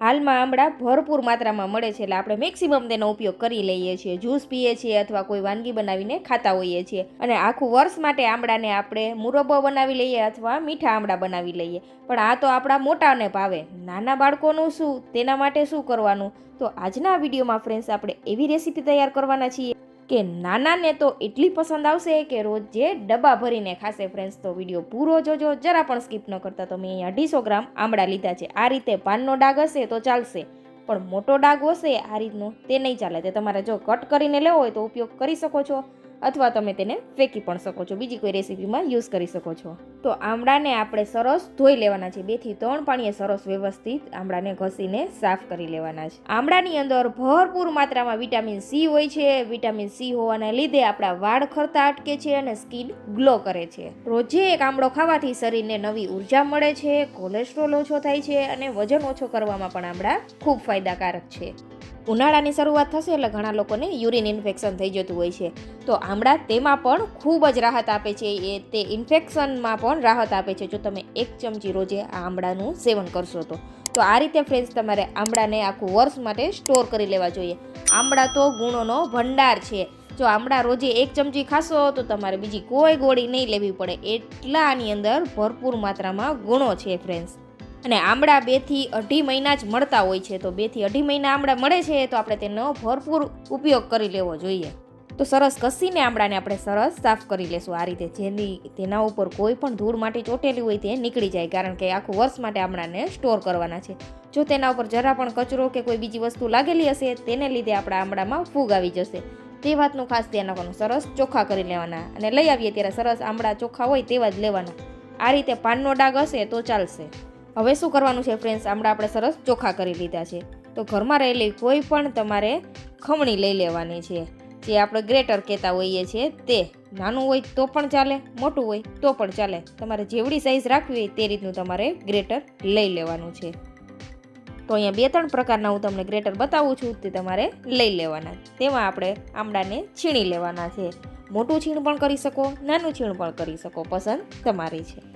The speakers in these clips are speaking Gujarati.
હાલમાં આમળા ભરપૂર માત્રામાં મળે છે એટલે આપણે મેક્સિમમ તેનો ઉપયોગ કરી લઈએ છીએ. જ્યુસ પીએ છીએ અથવા કોઈ વાનગી બનાવીને ખાતા હોઈએ છીએ. અને આખું વર્ષ માટે આમળાને આપણે મુરબ્બો બનાવી લઈએ અથવા મીઠા આમળા બનાવી લઈએ. પણ આ તો આપણા મોટાને ભાવે. નાના બાળકોનું શું? તેના માટે શું કરવાનું? તો આજના વિડીયોમાં ફ્રેન્ડ્સ આપણે એવી રેસીપી તૈયાર કરવાના છીએ. કે નાનાને તો એટલી પસંદ આવશે કે રોજ જે ડબ્બા ભરીને ખાશે ફ્રેન્ડ્સ તો વીડિયો પૂરો જોજો. જરા પણ સ્કીપ ન કરતા તો મેં અહીંયા અઢીસો ગ્રામ આમળા લીધા છે. આ રીતે પાનનો ડાઘ હશે તો ચાલશે. પણ મોટો ડાઘ હશે, આ રીતનો તે નહીં ચાલે. તે તમારે જો કટ કરીને લેવો હોય તો ઉપયોગ કરી શકો છો. અથવા તમે તેને ફેંકી પણ શકો છો. બીજી કોઈ રેસીપીમાં યુઝ કરી શકો છો. તો આમળાને આપણે સરસ ધોઈ લેવાના છે. બેથી ત્રણ પાણીએ સરસ વ્યવસ્થિત આમળાને ઘસીને સાફ કરી લેવાના છે. આમળાની અંદર ભરપૂર માત્રામાં વિટામિન સી હોય છે. વિટામિન સી હોવાના લીધે આપણા વાળ ખરતા અટકે છે અને સ્કિન ગ્લો કરે છે. રોજે એક આમળો ખાવાથી શરીરને નવી ઊર્જા મળે છે, કોલેસ્ટ્રોલ ઓછો થાય છે અને વજન ઓછો કરવામાં પણ આમળા ખૂબ ફાયદાકારક છે. ઉનાળાની શરૂઆત થશે એટલે ઘણા લોકોને યુરિન ઇન્ફેક્શન થઈ જતું હોય છે. તો આમળા તેમાં પણ ખૂબ જ રાહત આપે છે. એ તે ઇન્ફેક્શનમાં પણ રાહત આપે છે. જો તમે એક ચમચી રોજે આ આમળાનું સેવન કરશો તો. તો આ રીતે ફ્રેન્ડ્સ તમારે આમળાને આખું વર્ષ માટે સ્ટોર કરી લેવા જોઈએ. આમળા તો ગુણોનો ભંડાર છે. જો આમળા રોજે એક ચમચી ખાશો તો તમારે બીજી કોઈ ગોળી નહીં લેવી પડે. એટલા આની અંદર ભરપૂર માત્રામાં ગુણો છે ફ્રેન્ડ્સ અને આમળા બેથી અઢી મહિના જ મળતા હોય છે. તો બેથી અઢી મહિના આમળા મળે છે તો આપણે તેનો ભરપૂર ઉપયોગ કરી લેવો જોઈએ. તો સરસ કસીને આમળાને આપણે સરસ સાફ કરી લેશું. આ રીતે જેની તેના ઉપર કોઈ પણ ધૂળ માટી ચોટેલી હોય તે નીકળી જાય. કારણ કે આખું વર્ષ માટે આમળાને સ્ટોર કરવાના છે. જો તેના ઉપર જરા પણ કચરો કે કોઈ બીજી વસ્તુ લાગેલી હશે, તેને લીધે આપણા આમળામાં ફૂગ આવી જશે. તે વાતનું ખાસ ધ્યાન રાખવાનું. સરસ ચોખ્ખા કરી લેવાના. અને લઈ આવીએ ત્યારે સરસ આમળા ચોખ્ખા હોય તેવા જ લેવાના. આ રીતે પાનનો ડાઘ હશે તો ચાલશે. હવે શું કરવાનું છે ફ્રેન્ડ્સ આમળા આપણે સરસ ચોખ્ખા કરી લીધા છે. તો ઘરમાં રહેલી કોઈ પણ તમારે ખમણી લઈ લેવાની છે. જે આપણે ગ્રેટર કહેતા હોઈએ છીએ તે. નાનું હોય તો પણ ચાલે, મોટું હોય તો પણ ચાલે. તમારે જેવડી સાઇઝ રાખવી તે રીતનું તમારે ગ્રેટર લઈ લેવાનું છે. તો અહીંયા બે ત્રણ પ્રકારના હું તમને ગ્રેટર બતાવું છું, તે તમારે લઈ લેવાના. તેમાં આપણે આમડાને છીણી લેવાના છે. મોટું છીણ પણ કરી શકો, નાનું છીણ પણ કરી શકો, પસંદ તમારી છે.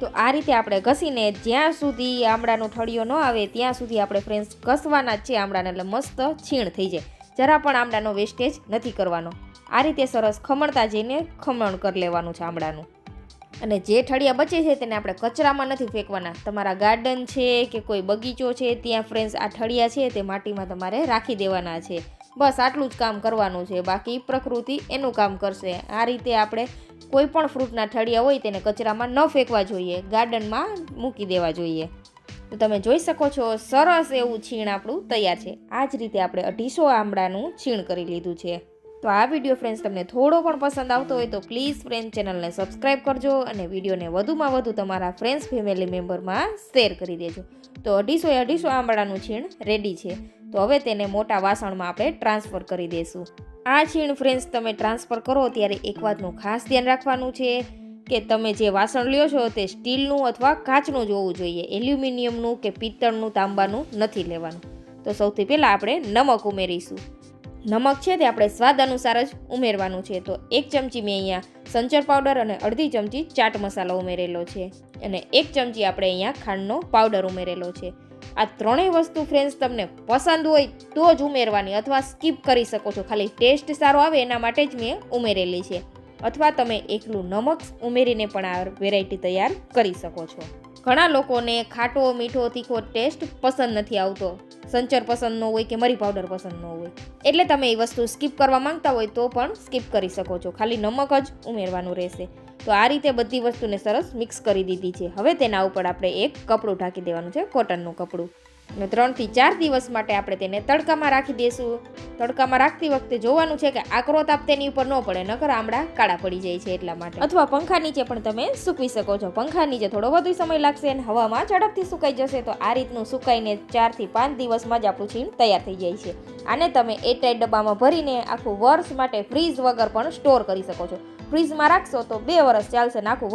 તો આ રીતે આપણે ઘસીને જ્યાં સુધી આમળાનો ઠળિયો ન આવે, ત્યાં સુધી આપણે ફ્રેન્ડ્સ ઘસવાના જ છે આમળાને, એટલે મસ્ત છીણ થઈ જાય. જરા પણ આમળાનો વેસ્ટેજ નથી કરવાનો. આ રીતે સરસ ખમણતા જઈને ખમણ કરી લેવાનું છે આમળાનું. અને જે ઠળિયા બચે છે તેને આપણે કચરામાં નથી ફેંકવાના. તમારા ગાર્ડન છે કે કોઈ બગીચો છે, ત્યાં ફ્રેન્ડ્સ આ ઠળિયા છે તે માટીમાં તમારે રાખી દેવાના છે. બસ આટલું જ કામ કરવાનું છે. બાકી પ્રકૃતિ એનું કામ કરશે. આ રીતે આપણે કોઈ પણ ફ્રૂટના ઠળિયા હોય તેને કચરામાં ન ફેંકવા જોઈએ. ગાર્ડનમાં મૂકી દેવા જોઈએ. તો તમે જોઈ શકો છો, સરસ એવું છીણ આપણું તૈયાર છે. આ જ રીતે આપણે અઢીસો આમળાનું છીણ કરી લીધું છે. તો આ વીડિયો ફ્રેન્ડ્સ તમને થોડો પણ પસંદ આવતો હોય તો પ્લીઝ ફ્રેન્ડ ચેનલને સબસ્ક્રાઈબ કરજો અને વિડીયોને વધુમાં વધુ તમારા ફ્રેન્ડ્સ, ફેમિલી મેમ્બરમાં શેર કરી દેજો. તો અઢીસો એ અઢીસો આમળાનું છીણ રેડી છે. તો હવે તેને મોટા વાસણમાં આપણે ટ્રાન્સફર કરી દઈશું આ છીણ ફ્રેન્ડ્સ તમે ટ્રાન્સફર કરો ત્યારે એક વાતનું ખાસ ધ્યાન રાખવાનું છે કે તમે જે વાસણ લ્યો છો તે સ્ટીલનું અથવા કાચનું જ હોવું જોઈએ, એલ્યુમિનિયમનું કે પિત્તળનું, તાંબાનું નથી લેવાનું. તો સૌથી પહેલાં આપણે નમક ઉમેરીશું. નમક છે તે આપણે સ્વાદ અનુસાર જ ઉમેરવાનું છે. તો એક ચમચી મેં અહીંયા સંચર પાવડર અને અડધી ચમચી ચાટ મસાલો ઉમેરેલો છે. અને એક ચમચી આપણે અહીંયા ખાંડનો પાવડર ઉમેરેલો છે. આ ત્રણેય વસ્તુ ફ્રેન્ડ્સ તમને પસંદ હોય તો જ ઉમેરવાની અથવા સ્કીપ કરી શકો છો. ખાલી ટેસ્ટ સારો આવે એના માટે જ મેં ઉમેરેલી છે. અથવા તમે એકલું નમક ઉમેરીને પણ આ વેરાયટી તૈયાર કરી શકો છો. ઘણા લોકોને ખાટો, મીઠો, તીખો ટેસ્ટ પસંદ નથી આવતો. સંચર પસંદ ન હોય કે મરી પાવડર પસંદ ન હોય. એટલે તમે એ વસ્તુ સ્કીપ કરવા માંગતા હોય તો પણ સ્કીપ કરી શકો છો. ખાલી નમક જ ઉમેરવાનું રહેશે. તો આ રીતે બધી વસ્તુને સરસ મિક્સ કરી દીધી છે. હવે તેના ઉપર આપણે એક કપડું ઢાંકી દેવાનું છે. કોટનનું કપડું. અને ત્રણથી ચાર દિવસ માટે આપણે તેને તડકામાં રાખી દઈશું તડકામાં રાખતી વખતે જોવાનું છે કે આકરો તાપ તેની ઉપર ન પડે, નકર આમળા કાળા પડી જાય છે એટલા માટે. અથવા પંખા નીચે પણ તમે સૂકવી શકો છો. પંખા નીચે થોડો વધુ સમય લાગશે અને હવામાં ઝડપથી સુકાઈ જશે તો આ રીતનું સુકાઈને ચારથી પાંચ દિવસમાં જ આપણું છીણ તૈયાર થઈ જાય છે. આને તમે એરટાઈટ ડબ્બામાં ભરીને આખું વર્ષ માટે ફ્રીઝ વગર પણ સ્ટોર કરી શકો છો. ફ્રીઝમાં રાખશો તો બે વર્ષ ચાલશે ને આખું